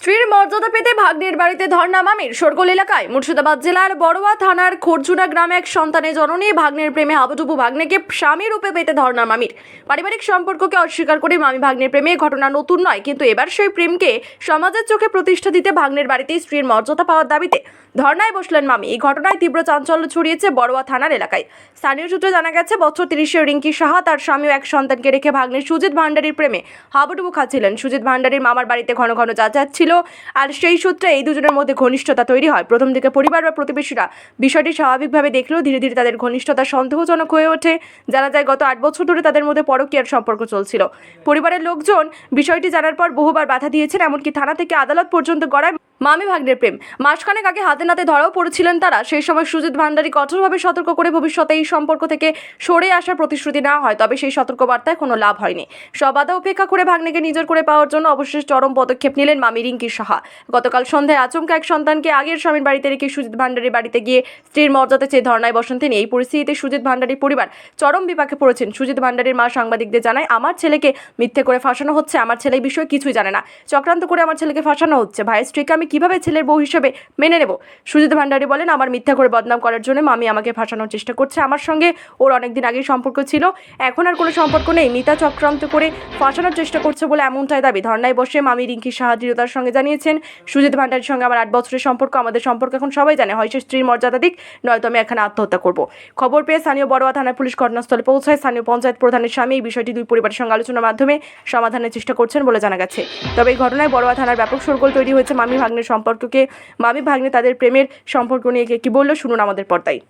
স্ত্রীর মর্যাদা পেতে ভাগ্নের বাড়িতে ধর্না মামির সরগোল এলাকায় মুর্শিদাবাদ জেলার বড়োয়া থানার খোরজুনা গ্রামে এক সন্তানের জননী ভাগ্নের প্রেমে হাবুডুবু ভাগ্নেকে স্বামী রূপে পেতে ধর্না মামির। পারিবারিক সম্পর্ককে অস্বীকার করে মামি ভাগ্নের প্রেমে ঘটনা নতুন নয়, কিন্তু এবার সেই প্রেমকে সমাজের চোখে প্রতিষ্ঠা দিতে ভাগ্নের বাড়িতে স্ত্রীর মর্যাদা পাওয়ার দাবিতে ধর্নায় বসলেন মামি। এই ঘটনায় তীব্র চাঞ্চল্য ছড়িয়েছে বড়োয়া থানার এলাকায়। স্থানীয় সূত্রে জানা গেছে, বছর তিরিশের রিঙ্কি সাহা তার স্বামী এক সন্তানকে রেখে ভাগ্নের সুজিত ভান্ডারীর প্রেমে হাবুডুবু খাচ্ছিলেন। সুজিত ভান্ডারীর মামার বাড়িতে ঘন ঘন যাতায়াত ছিল। আর সেই সূত্রে এই দুজনের মধ্যে ঘনিষ্ঠতা তৈরি হয়। প্রথম দিকে পরিবার বা প্রতিবেশীরা বিষয়টি স্বাভাবিকভাবে দেখলেও ধীরে ধীরে তাদের ঘনিষ্ঠতা সন্দেহজনক হয়ে ওঠে। জানা যায়, গত আট বছর ধরে তাদের মধ্যে পরকীয়ার সম্পর্ক চলছিল। পরিবারের লোকজন বিষয়টি জানার পর বহুবার বাধা দিয়েছেন, এমনকি থানা থেকে আদালত পর্যন্ত গড়ায় মামি ভাগ্নের প্রেম। মাসখানেক আগে হাতে নাতে ধরাও পড়েছিলেন তারা। সেই সময় সুজিত ভান্ডারী কঠোরভাবে সতর্ক করে ভবিষ্যতে এই সম্পর্ক থেকে সরে আসার প্রতিশ্রুতি নেওয়া হয়, তবে সেই সতর্কবার্তায় কোনো লাভ হয়নি। সব বাধা উপেক্ষা করে ভাগ্নেকে নিজের করে পাওয়ার জন্য অবশেষে চরম পদক্ষেপ নিলেন মামি রিঙ্কি সাহা। গতকাল সন্ধ্যায় আচমকা এক সন্তানকে আগের স্বামীর বাড়িতে রেখে সুজিত ভান্ডারীর বাড়িতে গিয়ে স্ত্রীর মর্যাদা চেয়ে ধর্নায় বসেন তিনি। এই পরিস্থিতিতে সুজিত ভান্ডারীর পরিবার চরম বিপাকে পড়েছেন। সুজিত ভান্ডারীর মা সাংবাদিকদের জানায়, আমার ছেলেকে মিথ্যে করে ফাঁসানো হচ্ছে, আমার ছেলে বিষয়ে কিছুই জানে না। চক্রান্ত করে আমার ছেলেকে ফাঁসানো হচ্ছে। ভাইয়ের স্ত্রীকে আমি কীভাবে ছেলের বউ হিসেবে মেনে নেব? সুজিত ভান্ডারী বলেন, আমার মিথ্যা করে বদনাম করার জন্য মামি আমাকে ফাঁসানোর চেষ্টা করছে। আমার সঙ্গে ওর অনেকদিন আগেই সম্পর্ক ছিল। এখন আর কোনো সম্পর্ক নেই। মিতা চক্রান্ত করে ফাঁসানোর চেষ্টা করছে বলে এমনটাই দাবি। ধর্নায় বসে মামি রিঙ্কি সাহা দৃঢ়তার সঙ্গে জানিয়েছেন, সুজিত ভান্ডারীর সঙ্গে আমার আট বছরের সম্পর্ক। আমাদের সম্পর্ক এখন সবাই জানে। হয় সে স্ত্রীর মর্যাদা দিক, নয়তো আমি এখানে আত্মহত্যা করব। খবর পেয়ে স্থানীয় বড়োয়া থানার পুলিশ ঘটনাস্থলে পৌঁছায়। স্থানীয় পঞ্চায়েত প্রধানের স্বামী এই বিষয়টি দুই পরিবারের সঙ্গে আলোচনার মাধ্যমে সমাধানের চেষ্টা করছেন বলে জানা গেছে। তবে এই ঘটনায় বড়োয়া থানার ব্যাপক সরগোল তৈরি হয়েছে মামি ভাগ্নের সম্পর্ককে মামি ভাগ্নে তাদের প্রেমের সম্পর্ক নিয়ে কে কি বলল শুনুন আমাদের পর্দায়।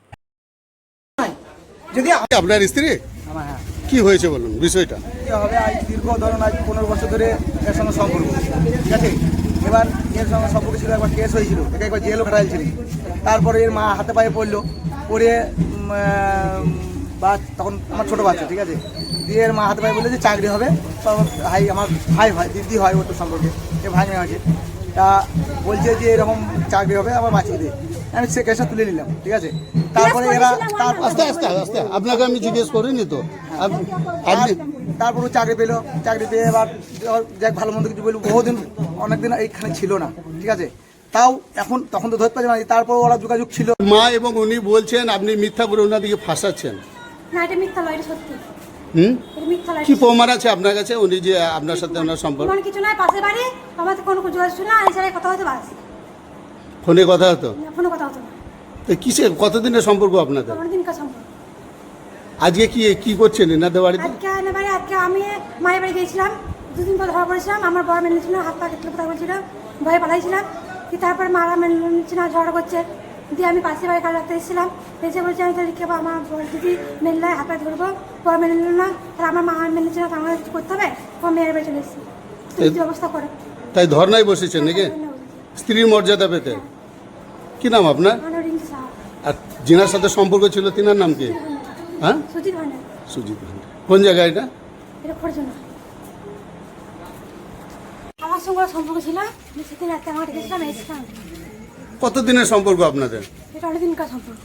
যদি আপনার স্ত্রী? হ্যাঁ। কি হয়েছে বলুন বিষয়টা? কি হবে আজ দীর্ঘ ধরুন আজ পনেরো বছর ধরে এর সঙ্গে সম্পর্ক। ঠিক আছে? এবার এর সঙ্গে সম্পর্ক ছিল একবার কেস হয়েছিল। একে একবার জেলও খাটাইল ছিল। তারপরে এর মা হাতে পায়ে পড়ল। পড়ে বা তখন আমার ছোটো বাচ্চা ঠিক আছে? দিয়ে এর মা হাতে পায়ে বলল যে চাকরি হবে। তো আমার ভাই আমার ভাই ভাই দিদি হয় ওর তো সম্পর্কে। এ ভাই ভাঙে আছে তা বলছে যে এরকম চাকরি হবে আমার বাঁচিয়ে দে। আমি সে কেসটা তুলে নিলাম ঠিক আছে? তারপরে এরা তার আস্তে আস্তে আস্তে আপনাকে আমি জিজ্ঞেস করিনি তো। আপনি তারপর চাকরি পেল চাকরি পেয়ে এবার যাক ভালো মন্দ কিছু বলব বহুদিন অনেকদিন এইখানে ছিল না ঠিক আছে? তাও এখন তখন তো ধরতে পারছি না তারপর ওরা যোগাযোগ ছিল। মা এবং উনি বলছেন আপনি মিথ্যা করে ওনাদিকে ফাঁসাচ্ছেন। না এটা মিথ্যা সত্যি। হুম? কি প্রমাণ আছে আপনার কাছে? উনি যে আপনার সাথে ওনার সম্পর্ক। মানে কিছু নয় পাশে বাড়ি আমার তো কোনো যোগাযোগ না এই ছাড়াই কথা হতে বাস। ফোনে কথা হতো? ফোনে কথা হতো না। তো কিসে কতদিনের সম্পর্ক আপনাদের? আমার দিনকার সম্পর্ক। আজকে কি কি করছেন এনাদের বাড়িতে? আজকে না বাড়ি আজকে আমি মায়ের বাড়ি গিয়েছিলাম। দুদিন পর ধরা পড়েছিলাম আমার বড় মেনে ছিল হাত পা কেটে কথা বলছিল ভয়ে পালাইছিলাম। দিয়ে তারপর মারা মেনে ঝগড়া করছে। দিয়ে আমি পাশে বাড়ি কাল রাখতে এসেছিলাম। এসে বলছে আমি তাহলে কেবল আমার বড় দিদি মেনলে হাত ধরবো। বড় মেনে নিল না তাহলে আমার মা মেনে নিচ্ছে না তো আমাকে কিছু করতে হবে? ও মেয়ের বাড়ি চলে এসেছি। কি অবস্থা করো। তাই ধর্নায় বসেছেন নাকি? স্ত্রীর মর্যাদা পেতে। কি নাম আপনার? আমার আর যিনার সাথে সম্পর্ক ছিল তিনার নাম কি? হ্যাঁ? সুজিত ভান্ডার। সুজিত ভান্ডারী। কোন জায়গায় এটা? এটা করছ না আমার সঙ্গে সম্পর্ক ছিল সেদিন রাতে আমার দেখেছিলাম এসেছিলাম। কতদিনের সম্পর্ক আপনাদের? এটা অনেকদিনকার সম্পর্ক।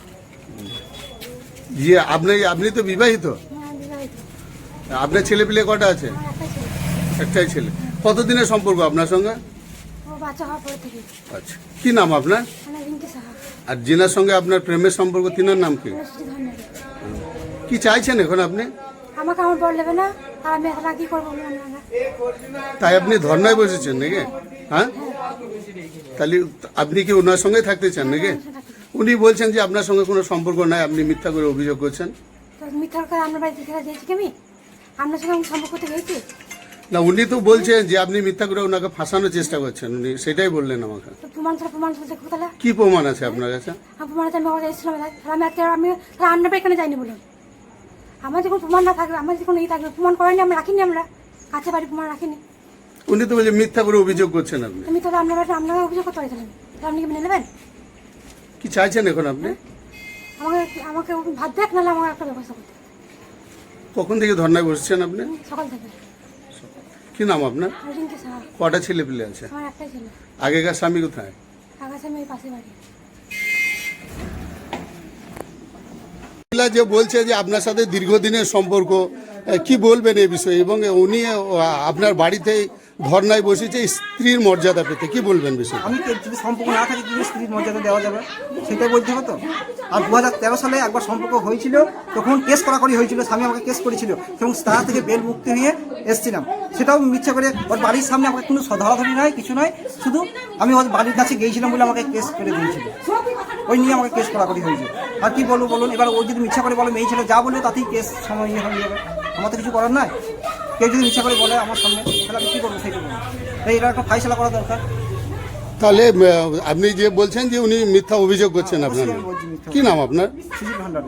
যে আপনি আপনি তো বিবাহিত? হ্যাঁ বিবাহিত। আপনার ছেলে পিলে কটা আছে? আমার একটা ছিল। একটাই ছেলে। কতদিনের সম্পর্ক আপনার সঙ্গে? ও বাচ্চা হওয়ার পরে থেকে। আচ্ছা কি নাম আপনার? মানে রিঙ্কি সাহা। আর যিনার সঙ্গে আপনার প্রেমের সম্পর্ক তিনার নাম কি? কি চাইছেন এখন আপনি? আমাকে আমার বল নেবে না আর আমি এখন কি করব বলুন আপনারা? তাই আপনি ধর্নায় বসেছেন নাকি? হ্যাঁ। তাহলে আপনি কি ওনার সঙ্গে থাকতে চান নাকি? উনি বলছেন যে আপনার সঙ্গে কোনো সম্পর্ক নাই আপনি মিথ্যা করে অভিযোগ করছেন। মিথ্যা করে আপনার বাড়িতে খেলা দিয়েছি কি আমি? আপনার সঙ্গে আমি সম্পর্ক করতে গেছি না উনি তো বলছেন যে আপনি মিথ্যা করে ওনাকে ফাঁসানোর চেষ্টা করছেন উনি সেটাই বললেন আমাকে। প্রমাণ ছাড়া প্রমাণ ছাড়া দেখব তাহলে? কি প্রমাণ আছে আপনার কাছে? প্রমাণ আছে আমি ওখানে এসেছিলাম আমি আজকে আমি তাহলে আপনার এখানে যাইনি বলুন আমার যখন প্রমাণ না থাকবে আমার যখন ই থাকবে প্রমাণ করেনি আমরা রাখিনি আমরা। কাছে বাড়ি প্রমাণ রাখিনি। উনি তো বলছেন মিথ্যা করে অভিযোগ করছেন আপনি। আমি তাহলে আপনার বাড়িতে আপনাকে অভিযোগ করতে পারি আপনি কি মেনে নেবেন? কি চাইছেন এখন আপনি? আমাকে আমাকে ভাত দেখ নাহলে আমার একটা ব্যবস্থা করতে। কখন থেকে ধর্নায় বসছেন আপনি? সকাল থেকে। কি নাম আপনার? কটা ছেলে পিলে আছে? আগেকার স্বামী কোথায়? যে বলছে যে আপনার সাথে দীর্ঘদিনের সম্পর্ক কি বলবেন এই বিষয়ে? এবং উনি আপনার বাড়িতে ধর্নায় বসেছে, স্ত্রীর মর্যাদা পেতে। কি বলবেন বিষয় আমি যদি সম্পর্ক না থাকে যদি স্ত্রীর মর্যাদা দেওয়া যাবে? সেটাই বলতে হবে তো। আর দু হাজার তেরো সালে একবার সম্পর্ক হয়েছিল, তখন কেস করাকরি হয়েছিল, স্বামী আমাকে কেস করেছিল, এবং তার থেকে বেল মুক্তি হয়ে এসেছিলাম। সেটাও মিথ্যা করে, ওর বাড়ির সামনে আমাকে কোনো ধরাধরি নয় কিছু নয় শুধু আমি ওর বাড়ির কাছে গিয়েছিলাম বলে আমাকে কেস করে দিয়েছিল। ওই নিয়ে আমাকে কেস করাকরি হয়েছে। আর কি বলব বলুন, এবার ও যদি মিথ্যা করে বলো মেয়ে ছেলে যা বলবে, তাতেই কেস সময় নিয়ে হয়ে যাবে। আমার তো কিছু করার নাই। কেউ যদি মিছা করে বলে আমার সামনে তাহলে আমি কী করব সেই জন্য তাই এটা একটা ফাইসলা করা দরকার। তাহলে আপনি যে বলছেন যে উনি মিথ্যা অভিযোগ করছেন আপনার অবশ্যই আমি কি নাম আপনার? সুজিত ভান্ডারী।